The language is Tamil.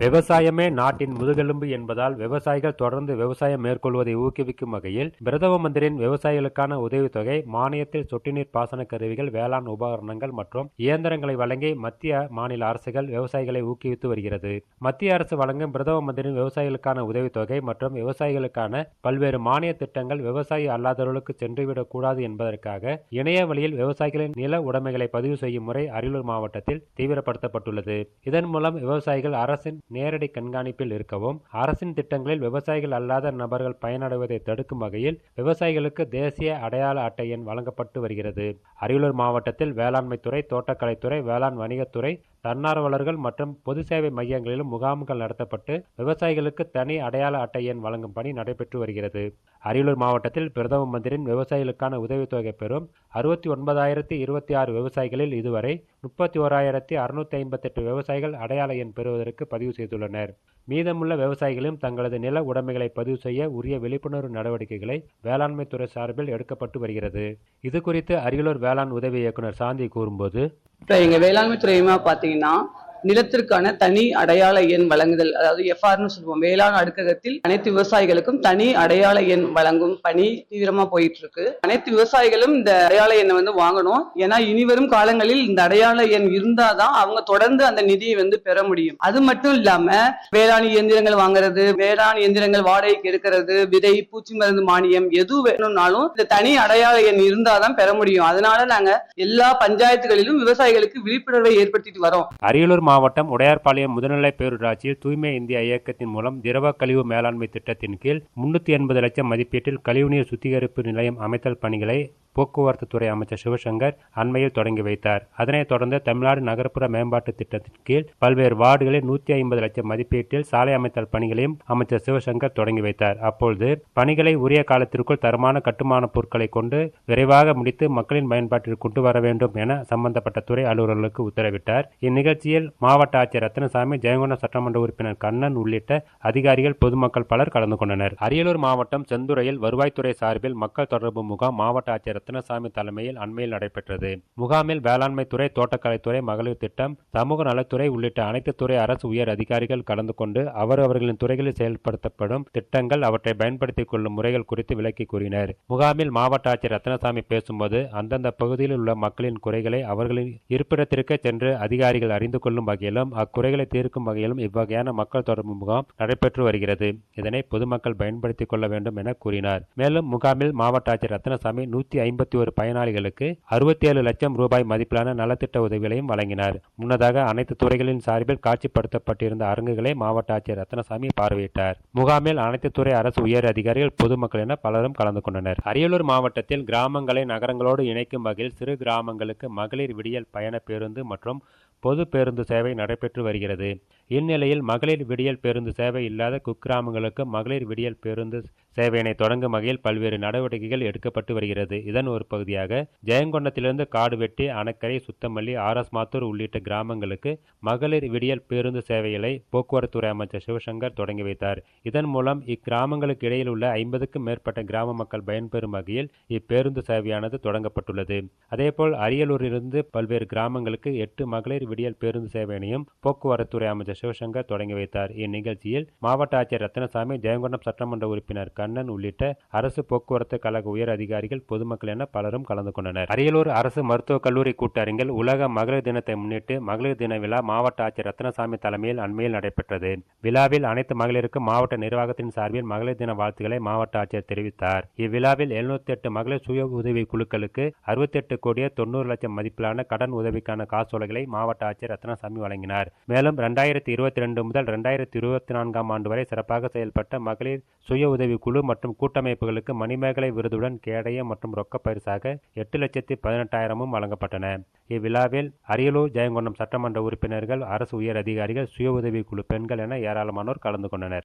விவசாயமே நாட்டின் முதுகெலும்பு என்பதால் விவசாயிகள் தொடர்ந்து விவசாயம் மேற்கொள்வதை ஊக்குவிக்கும் வகையில் பிரதம மந்திரியின் விவசாயிகளுக்கான உதவித்தொகை மானியத்தில் சொட்டுநீர் பாசன கருவிகள் வேளாண் உபகரணங்கள் மற்றும் இயந்திரங்களை வழங்கி மத்திய மாநில அரசுகள் விவசாயிகளை ஊக்குவித்து வருகிறது. மத்திய அரசு வழங்கும் பிரதம மந்திரியின் விவசாயிகளுக்கான உதவித்தொகை மற்றும் விவசாயிகளுக்கான பல்வேறு மானிய திட்டங்கள் விவசாயி அல்லாதவர்களுக்கு சென்றுவிடக் கூடாது என்பதற்காக இணைய வழியில் விவசாயிகளின் நில உடைமைகளை பதிவு செய்யும் முறை அரியலூர் மாவட்டத்தில் தீவிரப்படுத்தப்பட்டுள்ளது. இதன் மூலம் விவசாயிகள் அரசின் நேரடி கண்காணிப்பில் இருக்கவும் அரசின் திட்டங்களில் விவசாயிகள் அல்லாத நபர்கள் பயனடைவதை தடுக்கும் வகையில் விவசாயிகளுக்கு தேசிய அடையாள அட்டை எண் வழங்கப்பட்டு வருகிறது. அரியலூர் மாவட்டத்தில் வேளாண்மைத்துறை தோட்டக்கலைத்துறை வேளாண் வணிகத்துறை தன்னார்வலர்கள் மற்றும் பொது சேவை மையங்களிலும் முகாம்கள் நடத்தப்பட்டு விவசாயிகளுக்கு தனி அடையாள அட்டை எண் வழங்கும் பணி நடைபெற்று வருகிறது. அரியலூர் மாவட்டத்தில் பிரதம மந்திரின் விவசாயிகளுக்கான உதவித்தொகை பெறும் அறுபத்தி ஒன்பதாயிரத்தி இருபத்தி ஆறு விவசாயிகளில் இதுவரை முப்பத்தி ஓராயிரத்தி அறுநூத்தி ஐம்பத்தெட்டு விவசாயிகள் அடையாள எண் பெறுவதற்கு பதிவு செய்துள்ளனர். மீதமுள்ள விவசாயிகளும் தங்களது நில உடைமைகளை பதிவு செய்ய உரிய விழிப்புணர்வு நடவடிக்கைகளை வேளாண்மை துறை சார்பில் எடுக்கப்பட்டு வருகிறது. இது குறித்து அரியலூர் வேளாண் உதவி இயக்குனர் சாந்தி கூறும்போது இப்போ எங்க வேளாண்மை துறையுமா பாத்தீங்கன்னா நிலத்திற்கான தனி அடையாள எண் வழங்குதல் அதாவது எஃப்ஆர்னு சொல்லுவோம். வேளாண் அடுக்ககத்தில் அனைத்து விவசாயிகளுக்கும் தனி அடையாள எண் வழங்கும் பணி தீவிரமா போயிட்டு இருக்கு அனைத்து விவசாயிகளும் இந்த அடையாள எண்ணை வந்து வாங்கணும். ஏன்னா இனிவரும் காலங்களில் இந்த அடையாள எண் இருந்தாதான் அவங்க தொடர்ந்து அந்த நிதியை வந்து பெற முடியும். அது மட்டும் இல்லாம வேளாண் இயந்திரங்கள் வாங்குறது வேளாண் இயந்திரங்கள் வாடகைக்கு எடுக்கிறது விதை பூச்சி மருந்து மானியம் எது வேணும்னாலும் இந்த தனி அடையாள எண் இருந்தாதான் பெற முடியும். அதனால நாங்க எல்லா பஞ்சாயத்துகளிலும் விவசாயிகளுக்கு விழிப்புணர்வை ஏற்படுத்திட்டு வரோம். அரியலூர் மாவட்டம் உடையார்பாளையம் முதுநிலை பேரூராட்சியில் தூய்மை இந்தியா இயக்கத்தின் மூலம் திரவ கழிவு மேலாண்மை திட்டத்தின் கீழ் முன்னூத்தி எண்பது லட்சம் மதிப்பீட்டில் கழிவுநீர் சுத்திகரிப்பு நிலையம் அமைத்தல் பணிகளை போக்குவரத்து துறை அமைச்சர் சிவசங்கர் அண்மையில் தொடங்கி வைத்தார். அதனைத் தொடர்ந்து தமிழ்நாடு நகர்ப்புற மேம்பாட்டு திட்டத்தின் கீழ் பல்வேறு வார்டுகளில் நூத்தி ஐம்பது லட்சம் மதிப்பீட்டில் சாலை அமைத்தல் பணிகளையும் அமைச்சர் சிவசங்கர் தொடங்கி வைத்தார். அப்பொழுது பணிகளை உரிய காலத்திற்குள் தரமான கட்டுமான பொருட்களை கொண்டு விரைவாக முடித்து மக்களின் பயன்பாட்டிற்கு கொண்டு வர வேண்டும் என சம்பந்தப்பட்ட துறை அலுவலர்களுக்கு உத்தரவிட்டார். இந்நிகழ்ச்சியில் மாவட்ட ஆட்சியர் ரத்னசாமி ஜெயங்கொண்டம் சட்டமன்ற உறுப்பினர் கண்ணன் உள்ளிட்ட அதிகாரிகள் பொதுமக்கள் பலர் கலந்து கொண்டனர். அரியலூர் மாவட்டம் செந்துறையில் வருவாய்த்துறை சார்பில் மக்கள் தொடர்பு முகாம் மாவட்ட ஆட்சியர் ரத்னசாமி தலைமையில் அண்மையில் நடைபெற்றது. முகாமில் வேளாண்மை துறை தோட்டக்கலைத்துறை மகளிர் திட்டம் சமூக நலத்துறை உள்ளிட்ட அனைத்து துறை அரசு உயர் அதிகாரிகள் கலந்து கொண்டு அவர் அவர்களின் துறைகளில் செயல்படுத்தப்படும் திட்டங்கள் அவற்றை பயன்படுத்திக் கொள்ளும் முறைகள் குறித்து விளக்கி கூறினர். முகாமில் மாவட்ட ஆட்சியர் ரத்னசாமி பேசும்போது அந்தந்த பகுதியில் உள்ள மக்களின் குறைகளை அவர்களின் இருப்பிடத்திற்கு சென்று அதிகாரிகள் அறிந்து கொள்ளும் வகையிலும் அக்குறைகளை தீர்க்கும் வகையிலும் இவ்வகையான மக்கள் தொடர்பு முகாம் நடைபெற்று வருகிறது. இதனை பொதுமக்கள் பயன்படுத்திக் கொள்ள வேண்டும் என கூறினார். மேலும் முகாமில் மாவட்ட ஆட்சியர் ரத்னசாமி நூத்தி ஐம்பத்தி ஒரு பயனாளிகளுக்கு அறுபத்தி ஏழு லட்சம் ரூபாய் மதிப்பிலான நலத்திட்ட உதவிகளையும் வழங்கினார். முன்னதாக அனைத்து துறைகளின் சார்பில் காட்சிப்படுத்தப்பட்டிருந்த அரங்குகளை மாவட்ட ஆட்சியர் ரத்னசாமி பார்வையிட்டார். முகாமில் அனைத்து துறை அரசு உயர் அதிகாரிகள் பொதுமக்கள் என பலரும் கலந்து கொண்டனர். அரியலூர் மாவட்டத்தில் கிராமங்களை நகரங்களோடு இணைக்கும் வகையில் சிறு கிராமங்களுக்கு மகளிர் விடியல் பயண பேருந்து மற்றும் பொது பேருந்து சேவை நடைபெற்று வருகிறது. இந்நிலையில் மகளிர் விடியல் பேருந்து சேவை இல்லாத குக்கிராமங்களுக்கு மகளிர் விடியல் பேருந்து சேவையினை தொடங்கும் வகையில் பல்வேறு நடவடிக்கைகள் எடுக்கப்பட்டு வருகிறது. இதன் ஒரு பகுதியாக ஜெயங்கொண்டத்திலிருந்து காடு வெட்டி அணக்கரை சுத்தமல்லி ஆர்எஸ் மாத்தூர் உள்ளிட்ட கிராமங்களுக்கு மகளிர் விடியல் பேருந்து சேவைகளை போக்குவரத்துறை அமைச்சர் சிவசங்கர் தொடங்கி வைத்தார். இதன் மூலம் இக்கிராமங்களுக்கு இடையில் உள்ள ஐம்பதுக்கும் மேற்பட்ட கிராம மக்கள் பயன்பெறும் வகையில் இப்பேருந்து சேவையானது தொடங்கப்பட்டுள்ளது. அதேபோல் அரியலூரிலிருந்து பல்வேறு கிராமங்களுக்கு எட்டு மகளிர் விடியல் பேருந்து சேவையினையும் போக்குவரத்துறை அமைச்சர் சிவசங்கர் தொடங்கி வைத்தார். இந்நிகழ்ச்சியில் மாவட்ட ஆட்சியர் ரத்னசாமி ஜெயங்கொண்டம் சட்டமன்ற உறுப்பினர் கண்ணன் உள்ளிட்ட அரசு போக்குவரத்து கழக உயர் அதிகாரிகள் பொதுமக்கள் என பலரும் கலந்து கொண்டனர். அரியலூர் அரசு மருத்துவக் கல்லூரி கூட்டரங்கில் உலக மகளிர் தினத்தை முன்னிட்டு மகளிர் தின விழா மாவட்ட ஆட்சியர் ரத்னசாமி தலைமையில் அண்மையில் நடைபெற்றது. விழாவில் அனைத்து மகளிருக்கும் மாவட்ட நிர்வாகத்தின் சார்பில் மகளிர் தின வாழ்த்துக்களை மாவட்ட ஆட்சியர் தெரிவித்தார். இவ்விழாவில் எழுநூத்தி எட்டு மகளிர் சுய உதவி குழுக்களுக்கு அறுபத்தி எட்டு கோடியே தொண்ணூறு லட்சம் மதிப்பிலான கடன் உதவிக்கான காசோலைகளை மாவட்ட ஆட்சியர் ரத்னசாமி வழங்கினார். மேலும் இரண்டாயிரத்தி இருபத்தி ரெண்டு முதல் இரண்டாயிரத்தி இருபத்தி நான்காம் ஆண்டு வரை சிறப்பாக செயல்பட்ட மகளிர் சுய உதவி குழு மற்றும் கூட்டமைப்புகளுக்கு மணிமேகலை விருதுடன் கேடயம் மற்றும் ரொக்க பரிசாக எட்டு லட்சத்தி பதினெட்டாயிரமும் வழங்கப்பட்டன. இவ்விழாவில் அரியலூர் ஜெயங்கொண்டம் சட்டமன்ற உறுப்பினர்கள் அரசு உயர் அதிகாரிகள் சுய உதவி குழு பெண்கள் என ஏராளமானோர் கலந்து கொண்டனர்.